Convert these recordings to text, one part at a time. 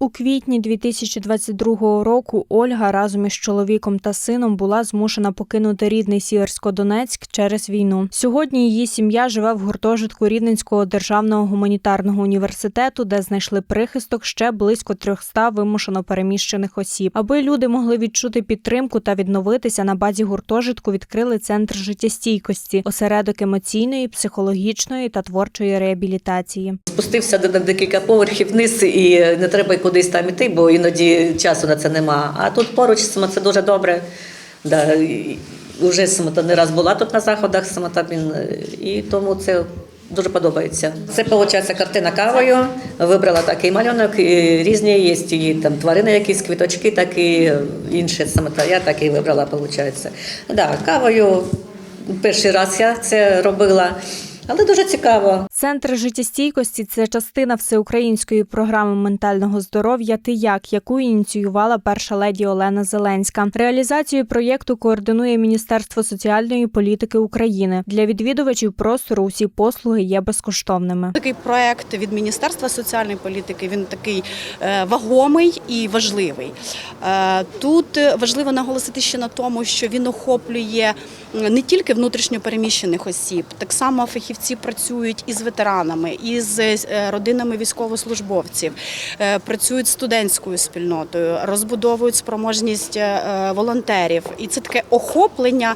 У квітні 2022 року Ольга разом із чоловіком та сином була змушена покинути рідний Сіверсько-Донецьк через війну. Сьогодні її сім'я живе в гуртожитку Рівненського державного гуманітарного університету, де знайшли прихисток ще близько 300 вимушено переміщених осіб. Аби люди могли відчути підтримку та відновитися на базі гуртожитку, відкрили центр життєстійкості, осередок емоційної, психологічної та творчої реабілітації. Спустився до декілька поверхів вниз і не треба кудись там іти, бо іноді часу на це нема. А тут поруч це дуже добре. Да, і вже самота не раз була тут на заходах, самота він, і тому це дуже подобається. Це виходить картина кавою. Вибрала такий малюнок, і різні є і там тварини, якісь квіточки, так і інше самота. Я так і вибрала, виходить. Да, кавою перший раз я це робила, але дуже цікаво. Центр життєстійкості це частина всеукраїнської програми ментального здоров'я Ти як, яку ініціювала перша леді Олена Зеленська. Реалізацію проєкту координує Міністерство соціальної політики України. Для відвідувачів простору усі послуги є безкоштовними. Такий проект від Міністерства соціальної політики він такий е, вагомий і важливий. Е, Тут важливо наголосити ще на тому, що він охоплює не тільки внутрішньо переміщених осіб, так само фахівці працюють із ветеранами, із е, родинами військовослужбовців, е, працюють з студентською спільнотою, розбудовують спроможність е, волонтерів. І це таке охоплення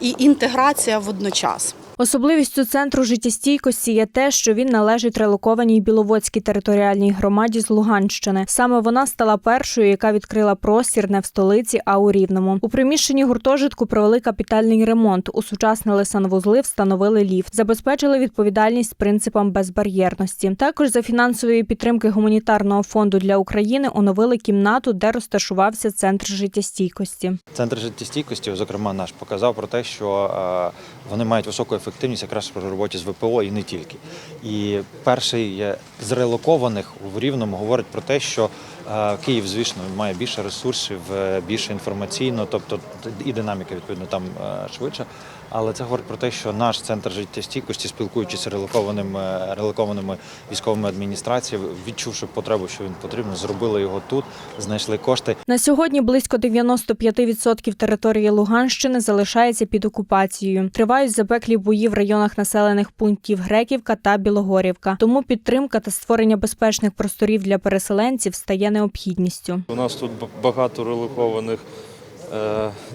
і інтеграція водночас. Особливістю центру життєстійкості є те, що він належить релокованій Біловодській територіальній громаді з Луганщини. Саме вона стала першою, яка відкрила простір не в столиці, а у Рівному. У приміщенні гуртожитку провели капітальний ремонт, усучаснили санвузли, встановили ліфт, забезпечили відповідальність принципам безбар'єрності. Також за фінансової підтримки гуманітарного фонду для України оновили кімнату, де розташувався центр життєстійкості. Центр життєстійкості, зокрема, наш показав про те, що е, вони мають високу ефективність якраз при роботі з ВПО і не тільки. І перший з релокованих в Рівному говорить про те, що е, Київ, звісно, має більше ресурсів, е, більше інформаційно, тобто і динаміка відповідно там е, швидше. Але це говорить про те, що наш центр життєстійкості, спілкуючись з релокованими, е, релокованими військовими адміністраціями, відчувши потребу, що він потрібен, зробили його тут, знайшли кошти. На сьогодні близько 95% території Луганщини залишається під окупацією. Тривають запеклі бої в районах населених пунктів Греківка та Білогорівка. Тому підтримка та створення безпечних просторів для переселенців стає необхідністю. У нас тут багато релокованих,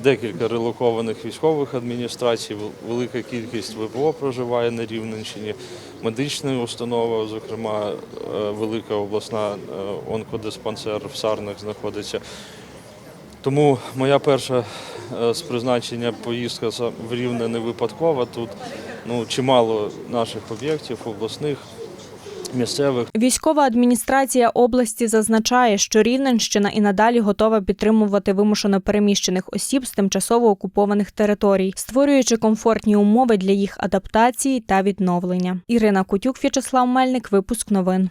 декілька релокованих військових адміністрацій, велика кількість ВПО проживає на Рівненщині, медична установа, зокрема, е, велика обласна е, онкодиспансер в Сарнах знаходиться. Тому моя перша е, з призначення поїздка в Рівне не випадкова. Тут ну, чимало наших об'єктів обласних, місцевих. Військова адміністрація області зазначає, що Рівненщина і надалі готова підтримувати вимушено переміщених осіб з тимчасово окупованих територій, створюючи комфортні умови для їх адаптації та відновлення. Ірина Кутюк, В'ячеслав Мельник, випуск новин.